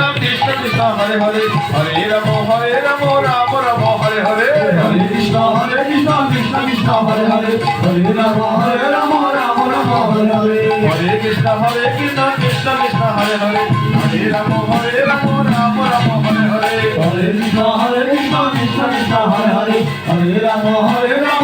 Hare Krishna Krishna, Hare Hare Hare Ram Hare Ram Ram Ram, Hare Hare Hare Krishna Hare Krishna Krishna Krishna, Hare Hare Hare Ram Hare Ram Ram Ram, Hare Hare Hare Krishna Hare Krishna Krishna Krishna, Hare Hare Hare Ram Hare Ram Ram Ram, Hare Hare. Hare Krishna Hare Krishna Krishna Krishna Hare Hare Hare Ram Hare Ram